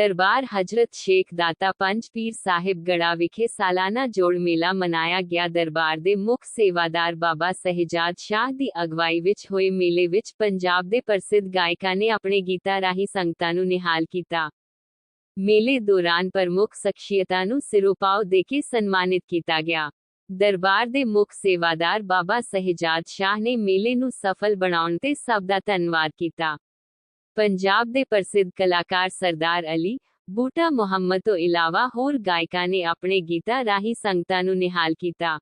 ਦਰਬਾਰ ਹਜਰਤ ਸ਼ੇਖ ਦਾਤਾ ਪੰਜ ਪੀਰ ਸਾਹਿਬ ਗੜਾ ਵਿਖੇ ਸਾਲਾਨਾ ਜੋੜ ਮੇਲਾ ਮਨਾਇਆ ਗਿਆ। ਦਰਬਾਰ ਦੇ ਮੁੱਖ ਸੇਵਾਦਾਰ ਬਾਬਾ ਸਹਿਜਾਦ ਸ਼ਾਹ ਦੀ ਅਗਵਾਈ ਵਿੱਚ ਹੋਏ ਮੇਲੇ ਵਿੱਚ ਪੰਜਾਬ ਦੇ ਪ੍ਰਸਿੱਧ ਗਾਇਕਾਂ ਨੇ ਆਪਣੇ ਗੀਤਾਂ ਰਾਹੀਂ ਸੰਗਤਾਂ ਨੂੰ ਨਿਹਾਲ ਕੀਤਾ। ਮੇਲੇ ਦੌਰਾਨ ਪ੍ਰਮੁੱਖ ਸ਼ਖਸੀਅਤਾਂ ਨੂੰ ਸਿਰੋਪਾਓ ਦੇ ਕੇ ਸਨਮਾਨਿਤ ਕੀਤਾ ਗਿਆ। ਦਰਬਾਰ ਦੇ ਮੁੱਖ ਸੇਵਾਦਾਰ ਬਾਬਾ ਸਹਿਜਾਦ ਸ਼ਾਹ ਨੇ ਮੇਲੇ ਨੂੰ ਸਫਲ ਬਣਾਉਣ ਤੇ ਸਭ ਦਾ ਧੰਨਵਾਦ ਕੀਤਾ। ਪੰਜਾਬ ਦੇ ਪ੍ਰਸਿੱਧ ਕਲਾਕਾਰ ਸਰਦਾਰ ਅਲੀ ਬੂਟਾ ਮੁਹੰਮਦ ਤੋਂ ਇਲਾਵਾ ਹੋਰ ਗਾਇਕਾਂ ਨੇ ਆਪਣੇ ਗੀਤਾਂ ਰਾਹੀਂ ਸੰਗਤਾਂ ਨੂੰ ਨਿਹਾਲ ਕੀਤਾ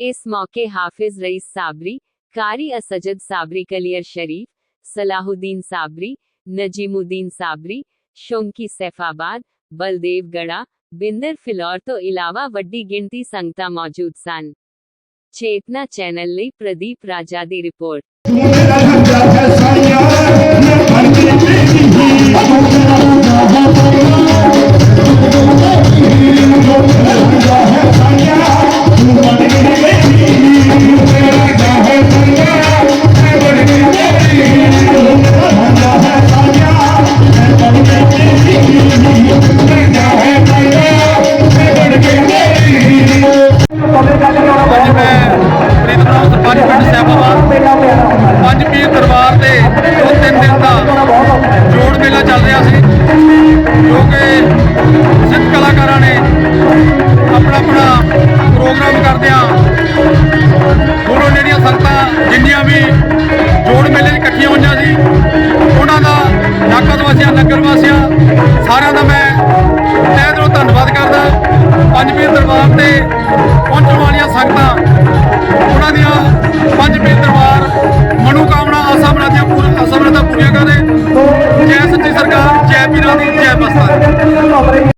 ਇਸ ਮੌਕੇ ਹਾਫਿਜ਼ ਰਈਸ ਸਾਬਰੀ ਕਾਰੀ ਅਸਜਦ ਸਾਬਰੀ ਕਲੀਅਰ ਸ਼ਰੀਫ ਸਲਾਹੁਦੀਨ ਸਾਬਰੀ ਨਜੀਮੁਦੀਨ ਸਾਬਰੀ ਸ਼ੌਂਕੀ ਸੈਫਾਬਾਦ ਬਲਦੇਵ ਗੜਾ ਬਿੰਦਰ ਫਿਲੌਰ ਤੋਂ ਇਲਾਵਾ ਵੱਡੀ ਗਿਣਤੀ ਸੰਗਤਾਂ ਮੌਜੂਦ ਸਨ ਚੇਤਨਾ ਚੈਨਲ ਲਈ ਪ੍ਰਦੀਪ ਰਾਜਾ ਦੀ ਰਿਪੋਰਟ ਪ੍ਰੀਤਮ ਸਰਪੰਚ ਪਿੰਡ ਸੈਫਾਬਾਦ ਪੰਜ ਪੀਰ ਦਰਬਾਰ ਤੇ ਦੋ ਤਿੰਨ ਦਿਨ ਦਾ ਜੋੜ ਮੇਲਾ ਚੱਲ ਰਿਹਾ ਸੀ, ਜੋ ਕਿ ਸਿੱਖ ਕਲਾਕਾਰਾਂ ਨੇ ਆਪਣਾ ਆਪਣਾ ਪ੍ਰੋਗਰਾਮ ਕਰਦਿਆਂ ਦੂਰੋਂ ਜਿਹੜੀਆਂ ਸੰਗਤਾਂ, ਜਿੰਨੀਆਂ ਵੀ ਜੋੜ ਮੇਲੇ 'ਚ ਇਕੱਠੀਆਂ ਹੋਈਆਂ ਸੀ, ਉਹਨਾਂ ਦਾ ਨਾਕਦ ਵਾਸੀਆਂ ਨਗਰ ਵਾਸੀਆਂ, ਸਾਰਿਆਂ ਦਾ ਮੈਂ ਤਹਿ ਦਿਲੋਂ ਧੰਨਵਾਦ ਕਰਦਾ। ਪੰਜ ਪੀਰ ਦਰਬਾਰ ਤੇ